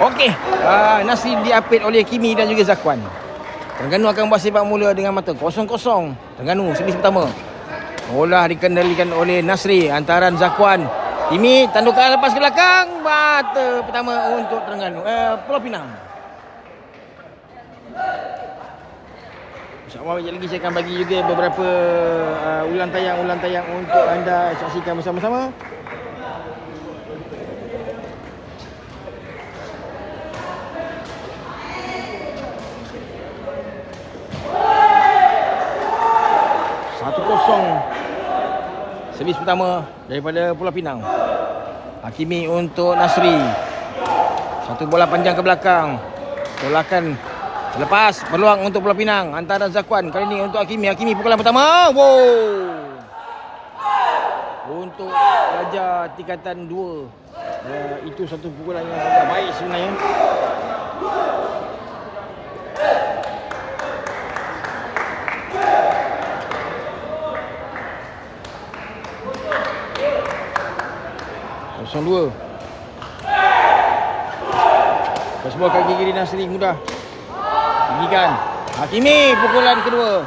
Okey, uh, Nasri diapit oleh Kimi dan juga Zakwan. Terengganu akan buat sepak mula dengan mata kosong-kosong. Terengganu servis pertama. Bola dikendalikan oleh Nasri antaran Zakwan. Kimi tandukan lepas ke belakang. Mata pertama untuk Terengganu. Eh, Pulau Pinang. InsyaAllah sekejap lagi saya akan bagi juga beberapa uh, ulang tayang-ulang tayang untuk anda saksikan bersama-sama. Satu kosong Servis pertama daripada Pulau Pinang. Hakimi untuk Nasri. Satu bola panjang ke belakang. Tolakan Lepas peluang untuk Pulau Pinang. Antara Zakwan Kali ini untuk Hakimi. Hakimi pukulan pertama. Wow! Untuk Raja tingkatan 2 uh, Itu satu pukulan yang agak baik sebenarnya Dua. Sebuah kaki kiri Nasri mudah. Tinggikan. Hakimi pukulan kedua.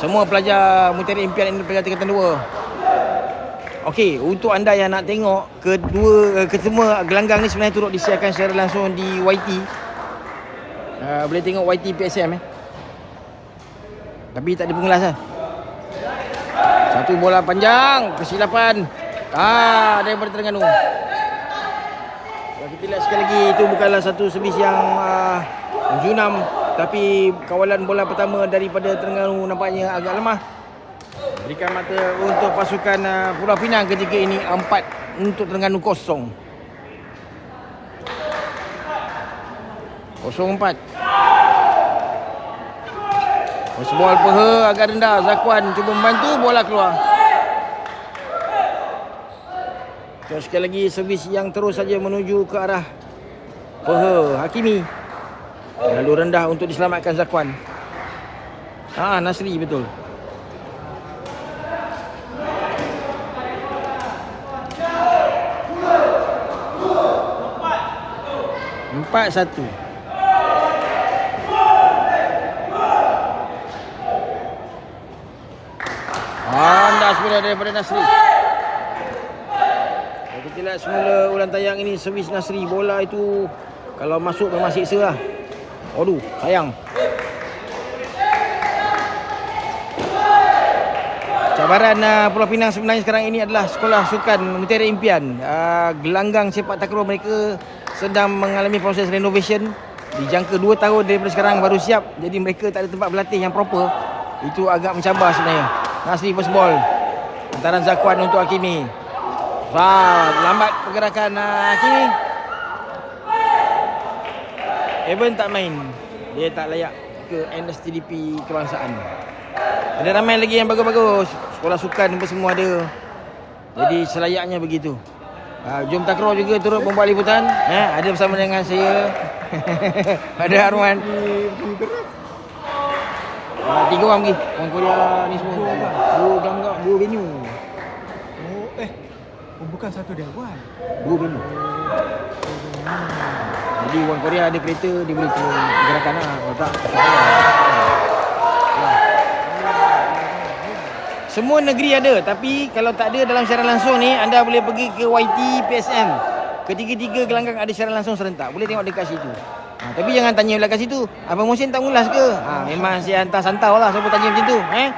Semua pelajar Mutiara Impian ini pelajar tingkatan 2 Okey, untuk anda yang nak tengok kedua eh, kesemua gelanggang ni sebenarnya turut disiarkan secara langsung di YT. Uh, boleh tengok YT PSM eh. Tapi tak ada pengelas lah. Satu bola panjang, kesilapan. Ah, daripada Terengganu. Kalau kita lihat sekali lagi itu bukanlah satu servis yang uh, menjunam tapi kawalan bola pertama daripada Terengganu nampaknya agak lemah. Berikan mata untuk pasukan uh, Pulau Pinang ketika ini empat untuk Terengganu kosong. Kosong empat. Ball peha agak rendah. Zakwan cuba membantu bola keluar. Terus sekali lagi servis yang terus saja menuju ke arah peha Hakimi. Lalu rendah untuk diselamatkan Zakwan. Ah Nasri betul. Empat satu. Anda semula daripada Nasri. Kita lihat semula ulang tayang ini servis Nasri bola itu kalau masuk memang siksa lah. Aduh, sayang. Cabaran uh, Pulau Pinang sebenarnya sekarang ini adalah sekolah sukan Mutiara Impian. Uh, gelanggang sepak takraw mereka sedang mengalami proses renovation. Dijangka 2 tahun daripada sekarang baru siap. Jadi mereka tak ada tempat berlatih yang proper. Itu agak mencabar sebenarnya. Nasri first ball. Antaran Zakwan untuk Hakimi. Wah, lambat pergerakan uh, Hakimi. Evan tak main. Dia tak layak ke NSTDP kebangsaan. Ada ramai lagi yang bagus-bagus. Sekolah sukan semua ada. Jadi selayaknya begitu. Uh, Jom Takraw juga turut membuat liputan. Eh, ada bersama dengan saya. ada Arwan. Uh, tiga orang pergi. Orang Korea ni semua. Dua orang kau, dua venue. Oh, eh. Oh, bukan satu dewan. Dua venue. Jadi orang Korea ada kereta, dia boleh ke gerakan lah. Kalau tak, tak payah. Semua negeri ada tapi kalau tak ada dalam siaran langsung ni anda boleh pergi ke YT PSM. Ketiga-tiga gelanggang ada siaran langsung serentak. Boleh tengok dekat situ. Ha, tapi jangan tanya belakang situ. Abang Musin tak mengulas ke? Ha, memang si hantar santau lah siapa tanya macam tu. Eh?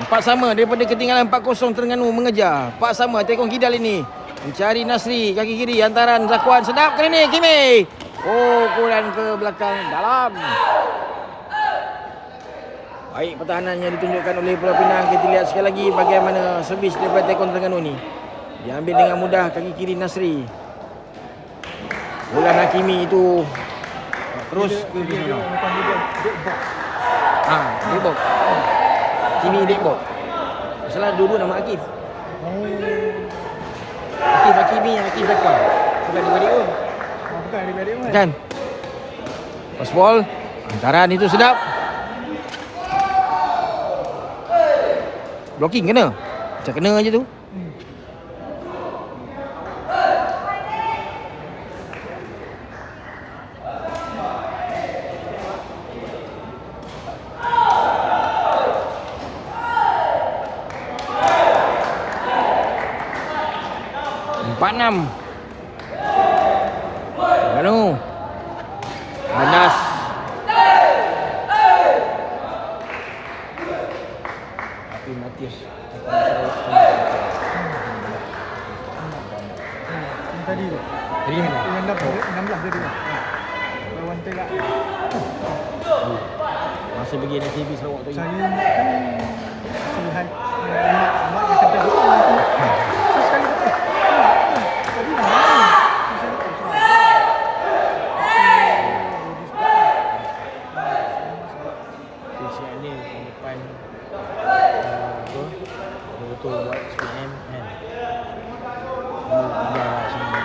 Empat sama daripada ketinggalan 4-0 Terengganu mengejar. Empat sama Tekong Kidal ini. Mencari Nasri kaki kiri antaran Zakwan sedap kali ni Kimi. Oh, kulan ke belakang dalam. Baik pertahanan yang ditunjukkan oleh Pulau Pinang. Kita lihat sekali lagi bagaimana servis daripada Tekong Terengganu ni. Diambil dengan mudah kaki kiri Nasri. Bulan Hakimi itu terus ke Dia, dia, sana. dia, dia. Ha, dia box. Kimi dead box. Masalah dua-dua nama Akif. Oh. Akif Hakimi yang Akif Zakwan. Bukan dia pun. Apa Bukan adik-adik Mat. Kan? Pass ball. Hantaran itu sedap. Blocking kena. Macam kena je tu. Empat enam. Terengganu. Panas. Matius. Yang tadi tu. Jadi mana? Yang 16 tadi. Lawan Perak. Masa pergi NCB Sarawak tu. Saya ingatkan si Hai Mak kata "Eh, Tadi dah main Saya kata "Oh, Tahun depan uh, apa betul buat SPM kan pindah lah sini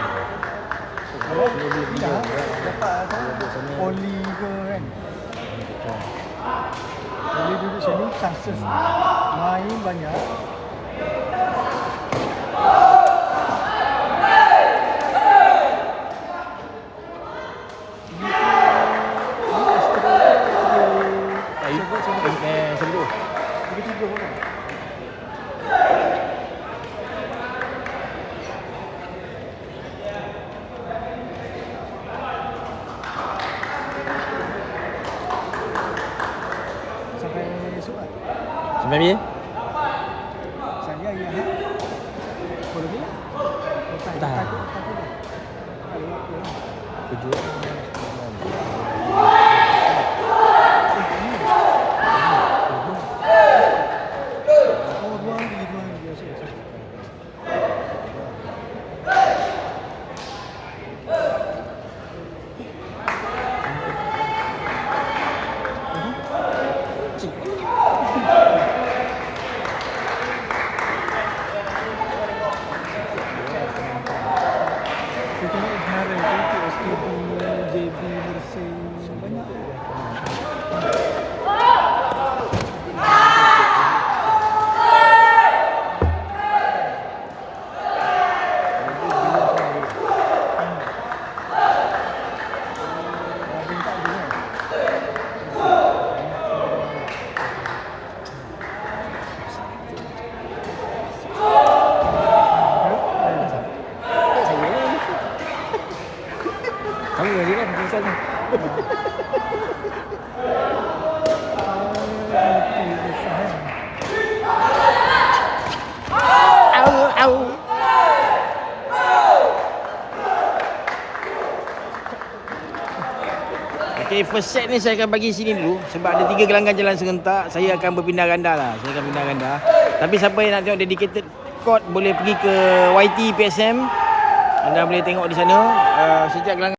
Kalau Dia boleh pindah Dah kan? dapat apa Dia sana. Poli ke kan Betul. Boleh duduk sini chances Main banyak Sampai bila? Saya ya ha Boleh bila? Tak Tak. takut takut dah Ada waktu. Lah Tujuh Eh ini Oh dua hari dua hari biasa esok Saya tengok kemarin tu PSKB, JB, Mersey Banyak Ada yang tak ada kan Saya ni Kamu lagi kan Pasal ni. Okay, first set ni saya akan bagi sini dulu. Sebab ada tiga gelanggang jalan serentak Saya akan berpindah ganda lah. Saya akan pindah ganda. Tapi siapa yang nak tengok dedicated court Boleh pergi ke YT PSM Anda boleh tengok di sana. Uh, Setiap gelanggang